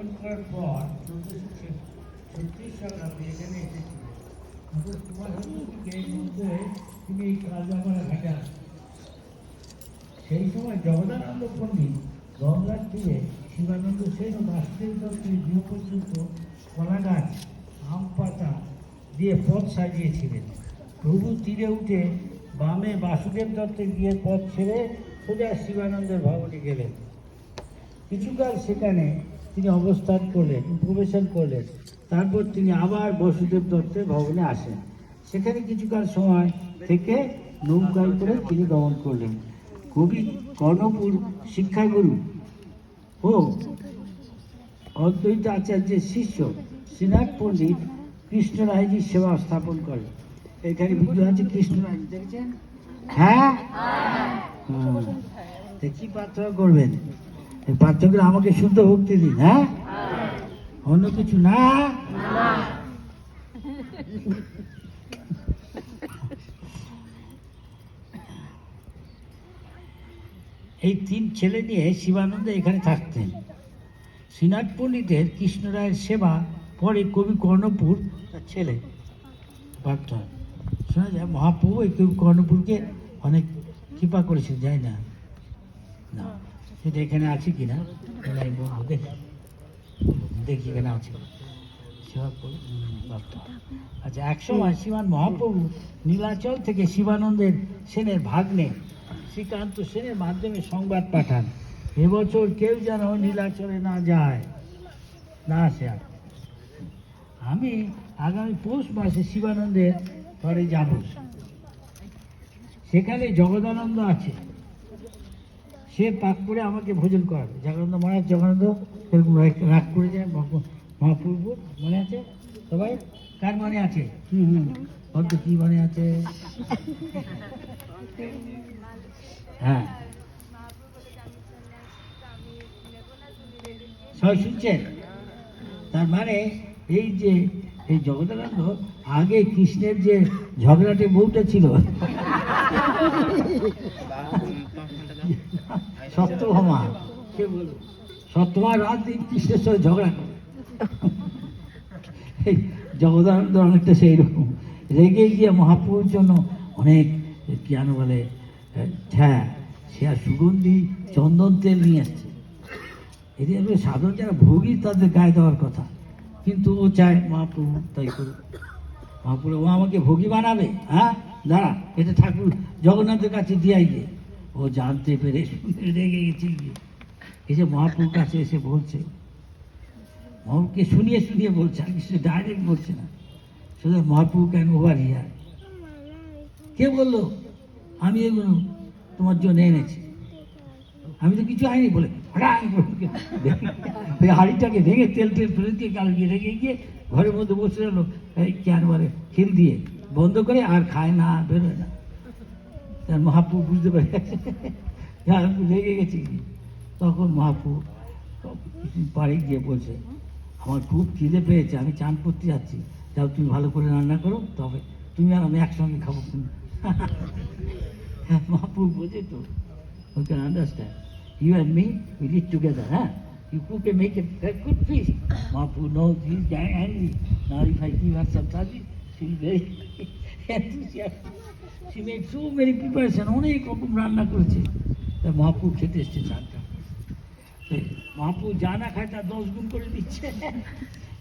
সরকার করার পর চোদ্দশো ছত্রিশ সালে তিনি এই কালজামারা ঘাটে সেই সময় জগদানন্দ পণ্ডিত গঙ্গার তীরে শিবানন্দ সেন ও বাসুদেব দত্তের গৃহ পর্যন্ত কলা গাছ আম পাতা দিয়ে পথ সাজিয়েছিলেন। প্রভু তীরে উঠে বামে বাসুদেব দত্তের গিয়ে পথ ছেড়ে সোজা শিবানন্দের ভবনে গেলেন। কিছুকাল সেখানে তিনি অবস্থান করলেন, প্রবেশন করলেন। তারপর তিনি আবার বসুদেব দত্তের ভবনে আসেন। সেখানে কিছুকাল সময় থেকে নৌকায় করে তিনি গমন করলেন। কবি কর্ণপুর শিক্ষাগুরু ও অদ্বৈত আচার্যের শিষ্য শ্রীনাথ পণ্ডিত কৃষ্ণ রায়জির সেবা স্থাপন করেন। এখানে ভিডিও আছে কৃষ্ণ রায় দেখছেন? হ্যাঁ? হ্যাঁ। কি প্রার্থনা করবেন? প্রার্থনা আমাকে শুদ্ধ ভক্তি দিন হ্যাঁ? অন্য কিছু না? এই তিন ছেলে নিয়ে শিবানন্দ এখানে থাকতেন। শ্রীনাথ পণ্ডিতের কৃষ্ণ রায়ের সেবা পরে কবি কর্ণপুর, তার ছেলে শোনা যায়, মহাপ্রভু এই কবি কর্ণপুরকে অনেক কৃপা করেছে যায় না। না। সেটা এখানে আছে কি না দেখি। দেখি এখানে আছে। আচ্ছা এক সময় শ্রীমান মহাপ্রভু নীলাচল থেকে শিবানন্দের সেনের ভাগ্নে শ্রীকান্ত সেনের মাধ্যমে সংবাদ পাঠান। এবছর কেউ যেন নীলাচলে না যায়, না আসে আর। আমি আগামী পৌষ মাসে শিবানন্দের ঘরে যাব। সেখানে জগদানন্দ আছে। সে পাক করে আমাকে ভোজন করাবে। জগন্নাথ মহারাজ, জগন্নাথ এরকম রাগ- করে যায় মহা- মহাপ্রভু, মনে আছে? সবাই? কার মনে আছে? হুম হুম। বলতো, কি মনে আছে? হ্যাঁ। সবাই শুনছেন? তার মানে এই যে, এই জগদানন্দ আগে কৃষ্ণের যে ঝগড়াটে বউটা ছিল সত্যভামা সত্যমা রাত কৃষ্ণের সঙ্গে ঝগড়া। করে জগদানন্দ অনেকটা সেই রকম রেগে গিয়ে মহাপ্রভুর জন্য অনেক কেন বলে হ্যাঁ সে আর সুগন্ধি, চন্দন তেল নিয়ে আসছে। এটি হলো সাধারণ যারা ভোগী, তাদের গায়ে দেওয়ার কথা। কিন্তু ও চায়, মহাপ্রভু তাই করুক। মহাপ্রভু ও আমাকে ভোগী বানাবে। হ্যাঁ দাঁড়া, এটা ঠাকুর জগন্নাথের কাছে দিয়াই যে ও জানতে পেরে রেগে গেছে গিয়ে এই যে মহাপ্রভুর কাছে এসে বলছে মহাপ্রভুকে শুনিয়ে শুনিয়ে বলছে, আর কিছু ডাইরেক্ট বলছে না। শুধু মহাপ্রভু কেন ওভার হিয়ার? কে বলল? আমি এগুলো তোমার জন্য এনেছি। আমি তো কিছু আইনি বলে হাড়িটাকে ভেঙে তেল তেল ফেলে দিয়ে গাল দিয়ে রেখে গিয়ে ঘরের মধ্যে বসে গেল এই কেন বলে? খিল দিয়ে। বন্ধ করে আর খায় না, বেরোয় না। মহাপ্রু বুঝতে পারে। আমি রেগে গেছি। তখন মহাপ্রু বাড়ি গিয়ে বলছে, আমার খুব চিলে পেয়েছে, আমি চান করতে যাচ্ছি। যাও, তুমি ভালো করে রান্না করো, তবে তুমি আর আমি একসঙ্গে খাব কিন্তু মহাপ্রু বোঝে তো। ওই can understand you and me we lead together হ্যাঁ? You cook make a good fish Mahaprabhu no কি ভাত সব থাকি she very She made so many preparation, অনেক রকম রান্না করেছে। তা মহাপু খেতে এসছে চানটা মহাপু যা না খায় তার দশ গুণ করে দিচ্ছে।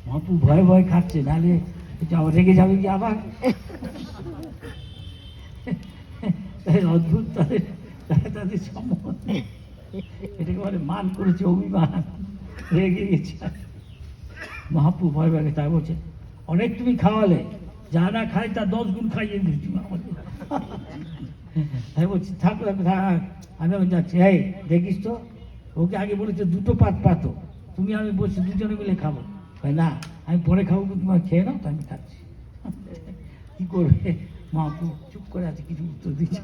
মহাপু ভয়ে ভয়ে খাচ্ছে নাহলে আবার রেগে যাবে কি আবার? অদ্ভুত তাদের তাদের সম্মান। এটাকে বলে মান করেছে অভিমান। রেগে গেছে। মহাপু ভয় ভয় তাই বলছে অনেক তুমি খাওয়ালে যা না খায় তা দশ গুণ খাইয়ে দিয়েছি তুমি তাই বলছি থাক থাক, আমি আমি যাচ্ছি। এই দেখিস তো ওকে আগে বলেছে দুটো পাত পাতো। তুমি আমি বলছি দুজনে মিলে খাব। ভাই না আমি পরে খাব তোমার খেয়ে নাও তো আমি খাচ্ছি। কি করবে? মহাপু চুপ করে আছে কিছু উত্তর দিচ্ছে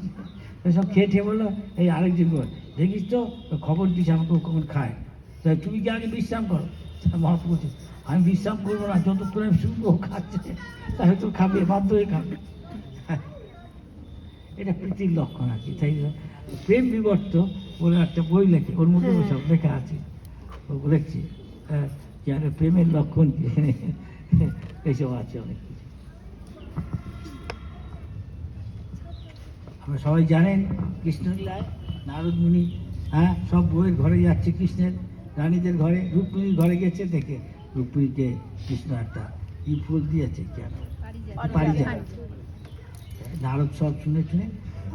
সব খেয়ে খেয়ে বলল এই আরেকজন বল দেখিস তো খবর দিচ্ছে আমাকে কখন খায়। তা তুমি কি আগে বিশ্রাম করো? বলছে আমি বিশ্রাম করব না যতক্ষণ আমি শুনব খাচ্ছে। তাহলে তো খাবে বাধ্য হয়ে খাবে। এটা প্রীতির লক্ষণ আছে তাই প্রেম বিবর্ত বলে একটা বই লেখে ওর মধ্যে হ্যাঁ। সব লেখা আছে। ও বলেছি হ্যাঁ, যে আরে প্রেমের লক্ষণ কি? এইসব আছে অনেক কিছু। আমরা সবাই জানেন কৃষ্ণলীলায় নারদ মুনি হ্যাঁ সব বইয়ের ঘরে যাচ্ছে কৃষ্ণের রানীদের ঘরে রুক্মিণীর ঘরে গেছে দেখে রুক্মিণীকে কৃষ্ণ একটা ই ফুল দিয়েছে কেন? পারিজাত নারদ সব শুনে শুনে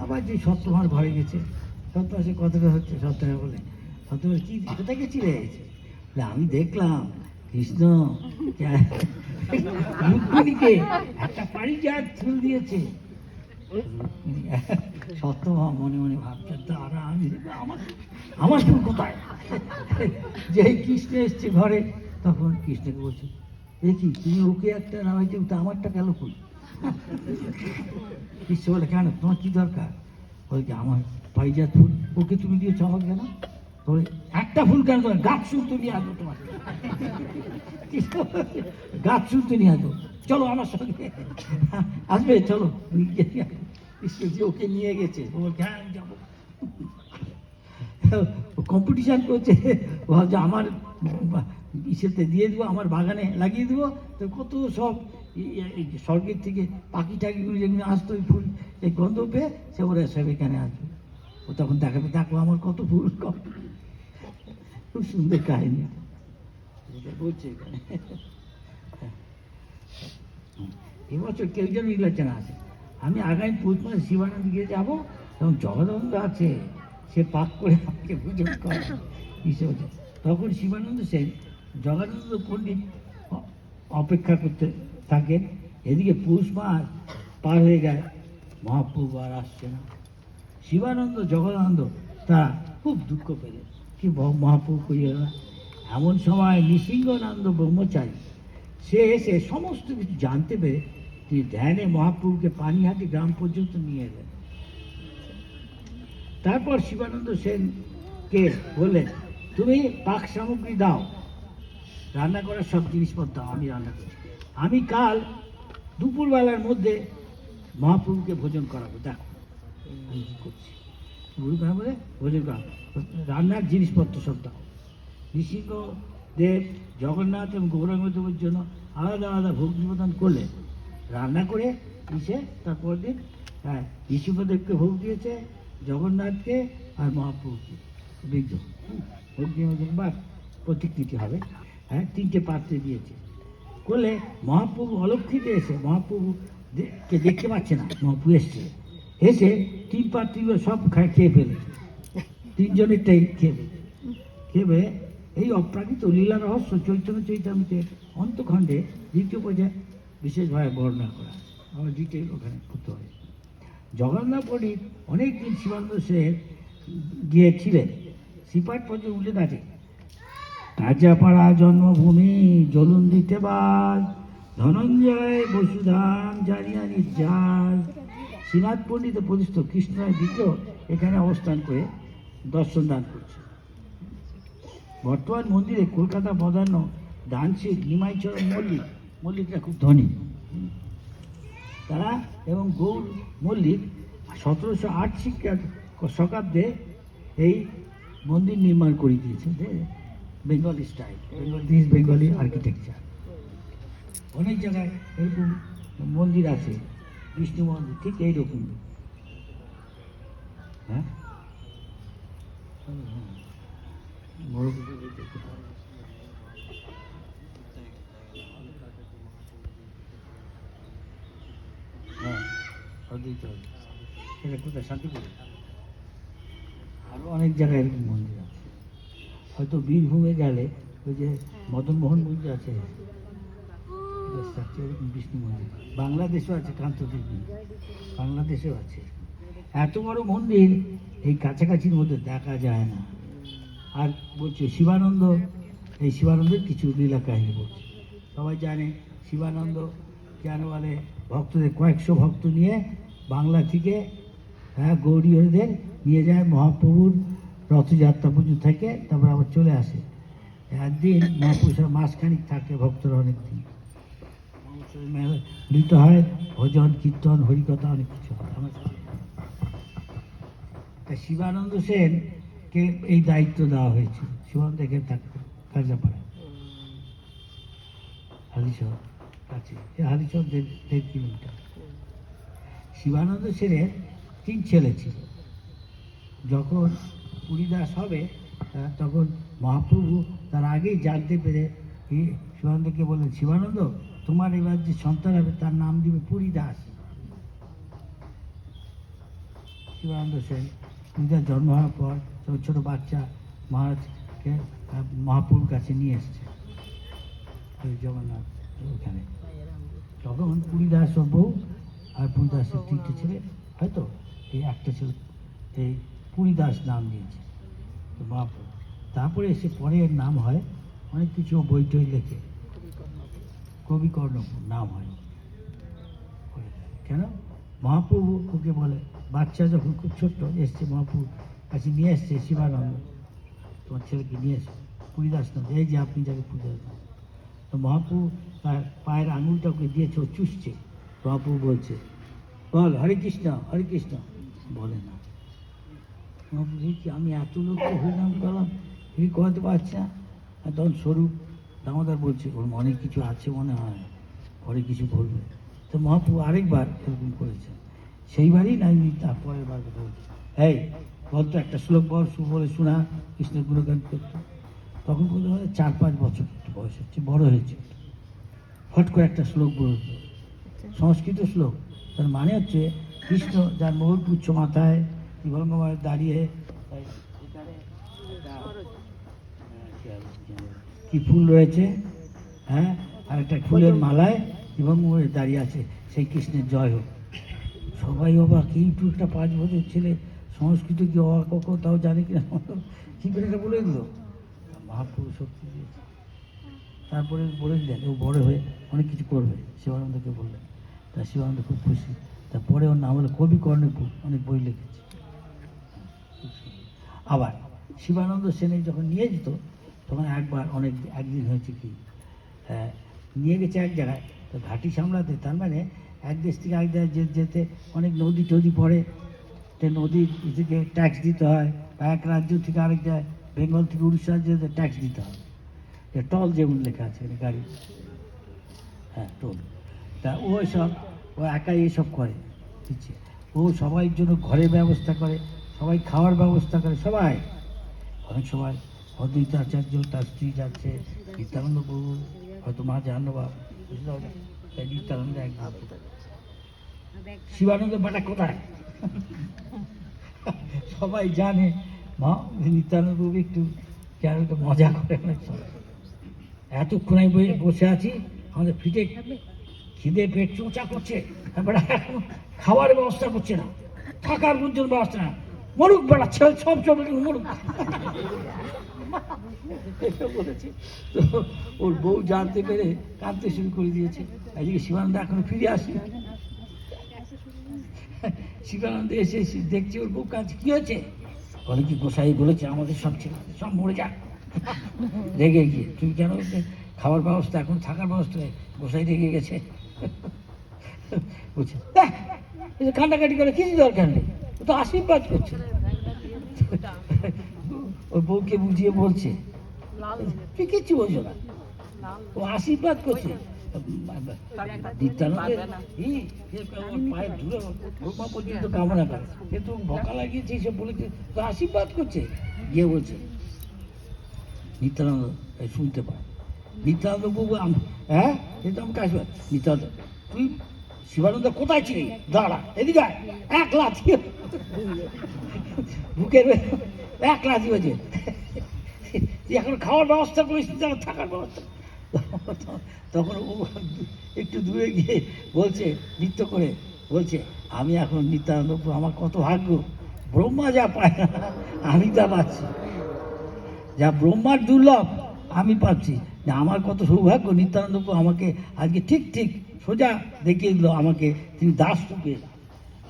আবার যে সত্যভার ঘরে গেছে সত্য সে কথাটা হচ্ছে, সত্যভার বলে। সত্যভার কি, কোথায় গেছিলে? আমি দেখলাম, কৃষ্ণ রুক্মিণীকে একটা পারিজাত ফুল দিয়েছে। সত্যভামা মনে মনে ভাবছে তারা আমি আমার আমার ফুল কোথায়? যেই কৃষ্ণ এসছে ঘরে, তখন কৃষ্ণকে বলছে, দেখি, তুমি ওকে একটা হয়েছে আমারটা গেল কই? কৃষ্ণ বলে, কেন? তোমার দরকার? বলে আমার ফুল। ওকে তুমি কেন? বলে, একটা ফুল কেন তোমার? গাছ শুনতে নিয়ে তোমার গাছ শুনতে নিয়ে চলো আমার সঙ্গে। আসবে? চলো। ওকে নিয়ে গেছে। ও হ্যাঁ যাব। কম্পিটিশান করছে। ভাবছে, আমার ইসেতে দিয়ে দেবো, আমার বাগানে লাগিয়ে দেবো। তো কত সব স্বর্গের থেকে পাখি টাকিগুলো যেগুলো আসতো, ওই ফুল, এই গন্ধ পেয়ে সে ওরা সব এখানে আসবে ও তখন দেখাবে, দেখো আমার কত ফুল কম খুব সুন্দর কাহিনী। বলছে এখানে। এবছর কেউ যেন নির্বাচনে আসে। আমি আগামী পৌষ মাসে শিবানন্দ গিয়ে যাব, তখন জগদানন্দ আছে, সে পাক করে আমাকে পুজো করে হিসেবে তখন শিবানন্দ সেন জগদানন্দ পণ্ডিত অপেক্ষা করতে থাকেন, এদিকে পৌষ মাস পার হয়ে যায়। মহাপ্রভু আর আসছে না। শিবানন্দ জগদানন্দ তারা খুব দুঃখ পেলেন। কি মহাপ্রভু করিয়ে না এমন সময় নৃসিংহানন্দ ব্রহ্মচারী, সে এসে সমস্ত কিছু জানতে পেরে তিনি ধ্যানে মহাপ্রভুকে পানিহাটি গ্রাম পর্যন্ত নিয়ে এলেন। তারপর শিবানন্দ সেনকে বললেন, তুমি পাক সামগ্রী দাও। রান্না করার সব জিনিসপত্র দাও, আমি রান্না করছি। আমি কাল দুপুরবেলার মধ্যে মহাপ্রভুকে ভোজন করাবো দেখো। করছি? গুরু বলে ভোজন করাবো। রান্নার জিনিসপত্র সব দাও। নৃসিংহ দেব জগন্নাথ এবং গৌরাঙ্গদেবের জন্য আলাদা আলাদা ভোগ নিবেদন করলে রান্না করে এসে তারপর দিন হ্যাঁ নৃসিংহদেবকে ভোগ দিয়েছে জগন্নাথকে আর মহাপ্রভুকে। হুম, ভোগ নিবেদন বা প্রতিকৃতি হবে। হ্যাঁ তিনটে পাত্রে দিয়েছে। করলে মহাপ্রভু অলক্ষিতে এসে মহাপ্রভু কে দেখতে পাচ্ছে না, মহাপ্রভু এসছে। এসে তিন পাত্রগুলো সব খায় খেয়ে ফেলেছে তিনজনেরটাই খেয়ে ফেলেছে খেয়ে এই অপ্রাকৃত লীলা রহস্য চৈতন্য চৈতামিতে অন্তখণ্ডে দ্বিতীয় পর্যায়ে বিশেষভাবে বর্ণনা করা। আমার ডিটেল ওখানে করতে হয় জগন্নাথ পণ্ডিত অনেক দিন শিবানন্দ সেন গিয়েছিলেন। সিপাট পর্যন্ত উল্লেখ আছে। রাজাপাড়া জন্মভূমি জলুন দিতে বাস ধনঞ্জয় বসুধাম জানিয়া নির্যাস শ্রীনাথ পণ্ডিত প্রতিষ্ঠিত কৃষ্ণের বিগ্রহ এখানে অবস্থান করে দর্শন দান করছে। বর্তমান মন্দিরে কলকাতা মদার্ন ডান্সিক নিমাইচরণ মল্লিক, মল্লিকরা খুব ধনী। তারা এবং গৌর মল্লিক সতেরোশো আট শিক্ষা শতাব্দে এই মন্দির নির্মাণ করে দিয়েছে। Bengali style this Bengali architecture অনেক জায়গায় এরকম মন্দির আছে, বিষ্ণু মন্দির, ঠিক এইরকম। হ্যাঁ। হ্যাঁ। কোথায়? শান্তিপুরে। আরও অনেক জায়গায় এরকম মন্দির হয়তো বীরভূমে গেলে ওই যে মদন মোহন মন্দির আছে। বিষ্ণু মন্দির। বাংলাদেশেও আছে কান্তদেবী বাংলাদেশেও আছে। এত বড় মন্দির এই কাছাকাছির মধ্যে দেখা যায় না। আর বলছে শিবানন্দ এই শিবানন্দের কিছু লীলা কাহিনী বলছে। সবাই জানে শিবানন্দ কেন বলে ভক্তদের কয়েকশো ভক্ত নিয়ে বাংলা থেকে হ্যাঁ গৌরীহরিদের নিয়ে যায় মহাপ্রভুর রথযাত্রা পুজো থেকে তারপর আবার চলে আসে। একদিন মহাপুরুষের মাসখানিক থাকে ভক্তরা অনেক দিন মিলিত হয় ভজন, কীর্তন, হরিকথা, অনেক কিছু হয়। আমার। তা শিবানন্দ সেনকে এই দায়িত্ব দেওয়া হয়েছিল। শিবানন্দ এখানে থাকতো কাজাপাড়ায় হালিশহর কাছে। হালিশহর দেড় দেড় কিলোমিটার শিবানন্দ সেনের তিন ছেলে ছিল। যখন পুরীদাস হবে তখন মহাপ্রভু তার আগেই জানতে পেরে শিবানন্দকে বললেন, শিবানন্দ, তোমার এবার যে সন্তান হবে, তার নাম দিবে পুরীদাস শিবানন্দ সেন পুরীদাস জন্ম হওয়ার পর ছোট বাচ্চা মহারাজকে মহাপ্রভুর কাছে নিয়ে এসছে। জগন্নাথ ওখানে। তখন পুরীদাস বউ আর পুরীদাসের তিনটে ছেলে, হয়তো? এই একটা ছেলে, এই পুরীদাস নাম দিয়েছে তো মহাপ্রভু তারপরে এসে পরে এর নাম হয়, অনেক কিছু বই টই লেখে। কবি কর্ণপুর নাম হয়। কেন? মহাপ্রভু ওকে বলে, বাচ্চা যখন খুব ছোট্ট, এসছে মহাপ্রভু কাছে নিয়ে এসছে শিবানন্দ। তোমার ছেলেকে নিয়ে এসে। পুরীদাস নাম এই যে আপনি যাকে পুরীদাস নাম তো মহাপ্রভু তার পায়ের আঙুলটা ওকে দিয়েছে, ও চুষছে। মহাপ্রভু বলছে, বল, হরে কৃষ্ণ হরে কৃষ্ণ। বলে না। আমি এত লোককে হরিনাম করলাম তিনি কহতে পারছে না। তখন স্বরূপ দামোদর বলছে, ওর অনেক কিছু আছে মনে হয়? পরে কিছু বলবে। তো মহাপ্রভু আরেকবার এরকম করেছে সেইবারই নাই তারপরের বার বলছে, এই বলতো একটা শ্লোক বল বলে শোনা কৃষ্ণের গুণগান করতো। তখন বলতে পারে, চার পাঁচ বছর বয়স হচ্ছে, বড় হয়েছে হট করে একটা শ্লোক বলতো সংস্কৃত শ্লোক। তার মানে হচ্ছে, কৃষ্ণ যার মহুরপুচ্ছ মাথায় বিভঙ্গমায় দাঁড়িয়ে। একটা, কি ফুল রয়েছে হ্যাঁ? আর একটা ফুলের মালায় এবং দাঁড়িয়ে আছে। সেই কৃষ্ণের জয় হোক। সবাই অবাক এইটু একটা পাঁচ বছর ছেলে সংস্কৃত কি অবাক তাও জানে কিনা? কি করে এটা বলে দিল? মহাপ্রভু শক্তি দিয়েছে। তারপরে বলে দিলেন ও বড় হয়ে অনেক কিছু করবে শিবানন্দকে বললেন। তা শিবানন্দ খুব খুশি। তারপরে ওর নাম হলো কবি কর্ণপুর অনেক বই লিখেছে আবার শিবানন্দ সেনে যখন নিয়ে যেত তখন একবার অনেক একদিন হয়েছে কি আহ, নিয়ে গেছে এক জায়গায় তো ঘাটি সামলাতে তার মানে এক দেশ থেকে এক জায়গায় যেতে অনেক নদী টদি পড়ে তো নদীর থেকে ট্যাক্স দিতে হয় বা এক রাজ্য থেকে আরেক জায়গায় বেঙ্গল থেকে উড়িষ্যা যেতে ট্যাক্স দিতে হয়। যে টল যেমন লেখা আছে গাড়ি। হ্যাঁ টোল। তা ও সব ও একাই এসব করে ও সবাই জন্য ঘরের ব্যবস্থা করে সবাই খাওয়ার ব্যবস্থা করে, সবাই। অনেক সময় অদ্বৈত আচার্য, তার স্ত্রী যাচ্ছে নিত্যানন্দ প্রভু হয়তো মা জাহান্নবা নিত্যানন্দ এক শিবানন্দ বাটা কোথায়? সবাই জানে, মা নিত্যানন্দ প্রভু একটু কেন মজা করে অনেক এতক্ষণ আমি বসে- আছি, আমাদের ফিটে খিদে পেট চোচা করছে। তারপরে খাওয়ার ব্যবস্থা করছে না, থাকার পর্যন্ত ব্যবস্থা না। মরুক বেড়া ছেলে সব সব মরুক। ওর বউ জানতে পেরে কাঁদতে শুরু করে দিয়েছে। এদিকে শিবানন্দ এখন ফিরে আসে শিবানন্দ এসে দেখছে ওর বউ কাঁদছে। কি হয়েছে? বলে কি গোসাই বলেছে আমাদের সব ছেলে সব মরে যাক। রেগে গিয়ে তুমি কেন খাওয়ার ব্যবস্থা এখন থাকার ব্যবস্থা গোসাই রেগে গেছে। বলছে "আহ, এই যে কান্নাকাটি করে কিছু দরকার নেই। তো আশীর্বাদ করছে। ওই বউকে বুঝিয়ে বলছে, তুই কিচ্ছু না। ও আশীর্বাদ করছে। সে বলেছে তো আশীর্বাদ করছে? গিয়ে বলছে নিত্যানন্দ শুনতে পায়। নিত্যানন্দ বাবু হ্যাঁ? নিত্যানন্দ তুই শিবানন্দ কোথায় ছিলি? দাঁড়া এদিকে। এক লাথি বুকের এক লাথি হয়েছে তুই এখন খাওয়ার ব্যবস্থা করিস না, থাকার ব্যবস্থা। তখন ও একটু দূরে গিয়ে বলছে নৃত্য করে বলছে আমি এখন নিত্যানন্দ আমার কত ভাগ্য। ব্রহ্মা যা পায় না আমি তা পাচ্ছি। যা ব্রহ্মার দুর্লভ আমি পাচ্ছি। যে আমার কত সৌভাগ্য, নিত্যানন্দ আমাকে আজকে ঠিক ঠিক সোজা দেখিয়ে দিল, আমাকে তিনি দাস রূপে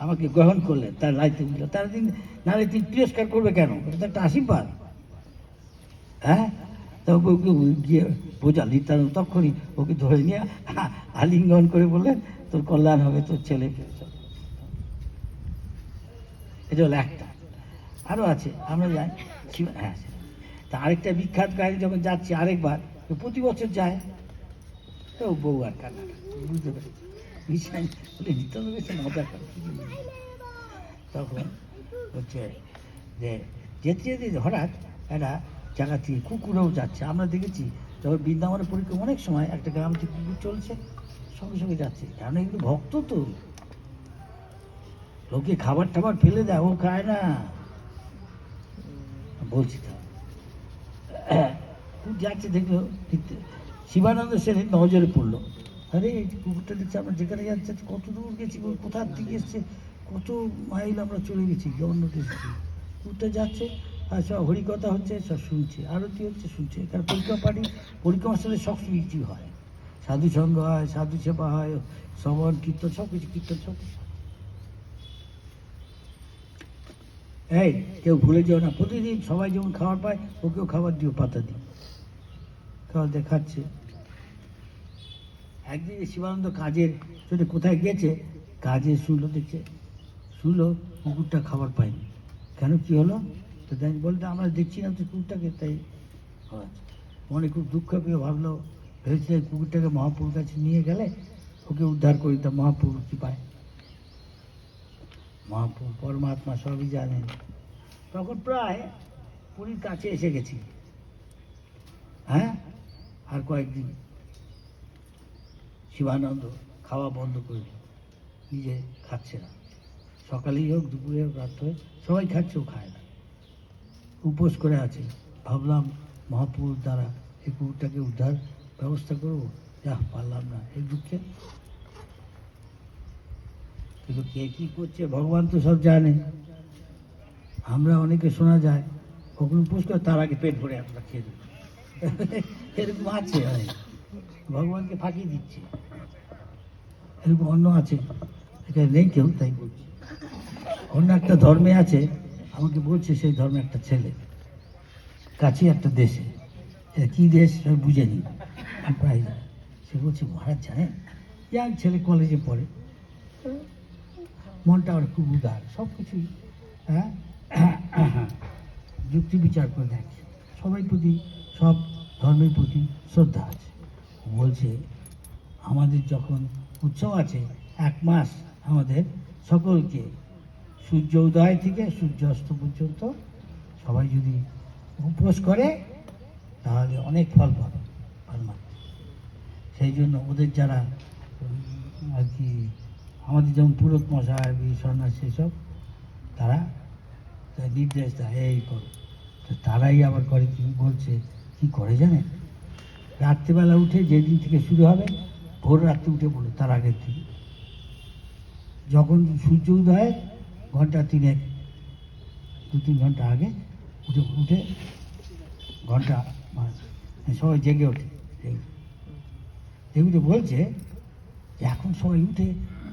আমাকে গ্রহণ করলেন, তার দায়িত্ব দিল তার দিন নাহলে তিনি তিরস্কার করবে কেন? এটা তো একটা আশীর্বাদ। হ্যাঁ? তা ওকে গিয়ে বোঝা, নিত্যানন্দ তখনই ওকে ধরে নিয়ে আলিঙ্গন করে বললেন, তোর কল্যাণ হবে, তোর ছেলে এটা হলো একটা। আরও আছে, আমরা যাই। হ্যাঁ তা আরেকটা বিখ্যাত গাড়ি যখন যাচ্ছি আরেকবার তো প্রতি বছর যায়। তো বউ আর কান্না বুঝতে পেরেছি। তখন হচ্ছে যে যেতে যেতে হঠাৎ একটা জায়গা থেকে কুকুরও যাচ্ছে। আমরা দেখেছি যখন বৃন্দাবনের পরীক্ষা অনেক সময় একটা গ্রাম থেকে কুকুর চলছে, সঙ্গে সঙ্গে যাচ্ছে। কারণ এগুলো ভক্ত তো। লোকে খাবার টাবার ফেলে দেয়, ও খায় না। বলছি তো। যাচ্ছে দেখল দেখতে শিবানন্দ সেনের নজরে পড়ল। আরে কুকুরটা দেখছি আমরা যেখানে যাচ্ছে, কত দূর গেছি কোথার থেকে এসছে, কত মাইল আমরা চলে গেছি অন্য দেশে কুকুরটা যাচ্ছে, আর সব হরিকথা হচ্ছে, সব শুনছে, আরতি হচ্ছে, শুনছে। কারণ পরিক্রমা পার্টি পরিক্রমার সাথে সব কিছু হয়। সাধু সঙ্গ হয়, সাধু সেবা হয় শ্রবণ কীর্তন, সব কিছু, কীর্তন, সব এই, কেউ ভুলে যেও না, প্রতিদিন সবাই যেমন খাবার পায়, ওকেও খাবার দিও, পাতা দিও। খাবার দিয়ে খাচ্ছে একদিন শিবানন্দ কাজের জন্য কোথায় গেছে কাজে শুনলো দেখছে। শুনলো কুকুরটা খাবার পায়নি। কেন? কি হলো? তো দেখ, বলতে আমরা দেখছি না তো কুকুরটাকে, তাই। মনে খুব দুঃখ পেয়ে ভাবলো, ভেবেছিল কুকুরটাকে মহাপুরুর কাছে নিয়ে গেলে ওকে উদ্ধার করি তা মহাপুরু কি পায়? মহাপুর পরমাত্মা সবই জানেন তখন প্রায় পুরীর কাছে এসে গেছি। হ্যাঁ? আর কয়েকদিন শিবানন্দ খাওয়া বন্ধ করে দিল। নিজে খাচ্ছে না। সকালেই হোক, দুপুরে হোক রাত হোক, সবাই খাচ্ছে, ও খায় না। উপোস করে আছে। ভাবলাম মহাপুরুষ দ্বারা এই কুকুরটাকে উদ্ধার ব্যবস্থা করব। যা, পারলাম না। এই দুঃখে। কিন্তু কে কী করছে, ভগবান তো সব জানে। আমরা অনেকে শোনা যায় কখনো উপোস করে, তার আগে পেট ভরে আমরা খেয়ে দেবো এরকম আছে। ভগবানকে ফাঁকি দিচ্ছে। এরকম অন্য আছে। এখানে নেই কেউ, তাই বলছি। অন্য একটা ধর্মে আছে, আমাকে বলছে সেই ধর্মে একটা ছেলে। কাছে একটা দেশে। এটা কী দেশ? বুঝেনি। আমি প্রায় সে বলছে, মহারাজ জানেন, ইয়াং ছেলে কলেজে পড়ে। মনটা আমার খুব উদার। সব কিছুই হ্যাঁ? যুক্তি বিচার করে দেখে। সবাই প্রতি সব ধর্মের প্রতি শ্রদ্ধা আছে। বলছে, আমাদের যখন উৎসব আছে, এক মাস আমাদের সকলকে সূর্য উদয় থেকে সূর্য অস্ত পর্যন্ত সবাই যদি উপোস করে, তাহলে অনেক ফল পাবে পরমাত্মা সেই জন্য ওদের যারা আর কি, আমাদের যেমন পুরোত মশাই বি সন্ন্যাসী সব তারা নির্দেশ দেয়, এই করো। তারাই আবার করে বলছে কি করে জানেন? রাত্রিবেলা উঠে যেদিন থেকে শুরু হবে, ভোর রাত্রে উঠে পড়ো তার আগের দিন। যখন সূর্য উদয় ঘণ্টা তিনেক, দু তিন ঘণ্টা আগে উঠে উঠে ঘণ্টা মানে সবাই জেগে ওঠে। এগুলো বলছে যে এখন সবাই উঠে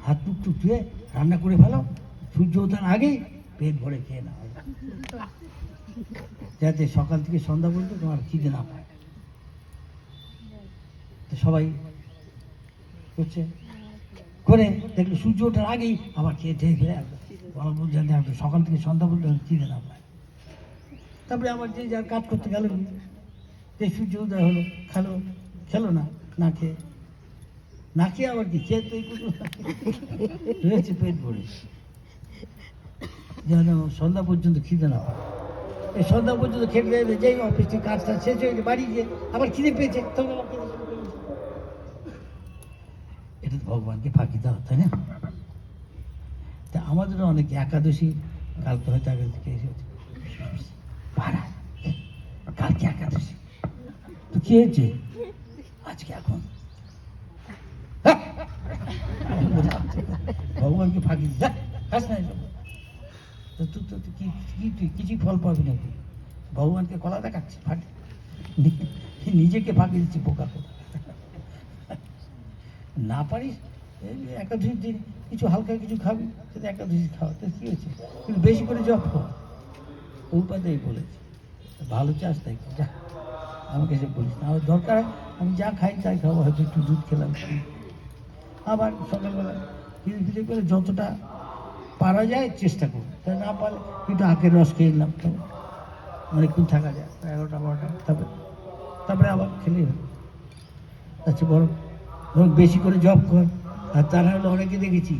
হাত মুখ টুক ধুয়ে রান্না করে ফেলো। সূর্য ওঠার আগেই পেট ভরে খেয়ে নাও। যাতে সকাল থেকে সন্ধ্যা পর্যন্ত তোমার খিদে না পায়। তো সবাই করছে। করে দেখল সূর্য ওঠার আগেই আবার খেয়ে ঠেয়ে খেয়ে অল্প যাতে সকাল থেকে সন্ধ্যা পর্যন্ত খিদে না পায়। তারপরে আবার যে যার কাজ করতে গেল, যে সূর্য উদয় হলো, খেলো খেলো না না খেয়ে। না খেয়ে আবার কি? খেয়ে তো রয়েছে পেট ভরে। যেন সন্ধ্যা পর্যন্ত খিদে না পায় এই সন্ধ্যা পর্যন্ত খেতে যাবে যেই অফিস থেকে কাজটা শেষ হয়ে গেছে, বাড়ি গিয়ে আবার খিদে পেয়েছে, তখন। এটা ভগবানকে ফাঁকি দেওয়া, তাই না তা আমাদেরও অনেক একাদশী, কালকে হয়তো আগে থেকে এসেছে কালকে একাদশী তো কি হয়েছে আজকে এখন হ্যাঁ! ভগবানকে ফাঁকি দিস হাস না এসব। তো তুই তো কি তুই কিছুই ফল পাবি না তুই। ভগবানকে কলা দেখাচ্ছিস ফাটে। নিজেকে ফাঁকি দিচ্ছি বোকা কথা না পারিস একাদশীর দিন কিছু হালকা কিছু খাবি সেটা একাদশী খাওয়া তো কী হয়েছে? কিন্তু বেশি করে জব কর উপাদেই বলেছে। ভালো চাষ তাই কর, যা। আমাকে এসে বলিস না। আমার দরকার আমি যা খাই তাই খাব হয়তো একটু দুধ খেলাম। আবার সকালবেলা ফিরে ফিরে করে যতটা পারা যায়, চেষ্টা করব তাই না পারলে একটু আখের রস খেয়ে নিলাম তবে অনেকক্ষণ থাকা যায়, এগারোটা, বারোটা তারপরে তারপরে আবার হবে। আচ্ছা বরং বরং বেশি করে জব কর। আর তা না হলে অনেকে দেখেছি,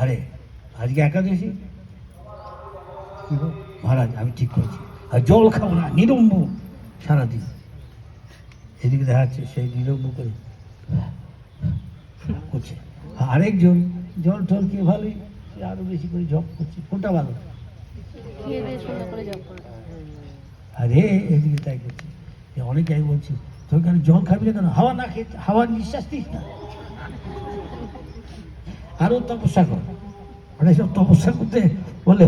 আরে, আজকে একাদশী? কি? মহারাজ, আমি ঠিক করেছি। আর জল খাব না, নিরম্ব সারাদিন। এদিকে দেখা যাচ্ছে সেই নিরম্ব করে, করছে। আর আরেকজন জল টল খেয়ে ভালোই আরও বেশি করে জব করছে, কোনটা ভালো? আরে, এদিকে তাই করছে। অনেকে আমি বলছি তোর কেন জল খাবি না কেন? হাওয়া না খেয়ে, হাওয়ার নিঃশ্বাস দিস না। আরও তপস্যা কর। মানে সব তপস্যা করতে বলে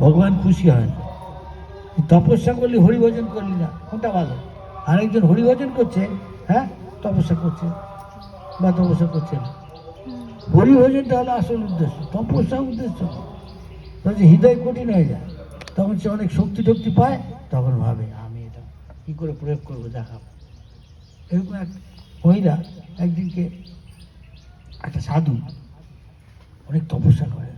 ভগবান খুশি হয় না তপস্যা করলি, হরিভজন করলি না, কোনটা ভালো? আরেকজন হরিভজন করছে হ্যাঁ তপস্যা করছে বা তপস্যা করছে না। হরিভজনটা হলো আসল উদ্দেশ্য। তপস্যা উদ্দেশ্য। তখন হৃদয় কঠিন হয়ে যায়, তখন সে অনেক শক্তি টক্তি পায়, তখন ভাবে, আমি এটা কী করে প্রয়োগ করব, দেখাবো। এরকম এক মহিলা একদিনকে একটা সাধু অনেক তপস্যা করে।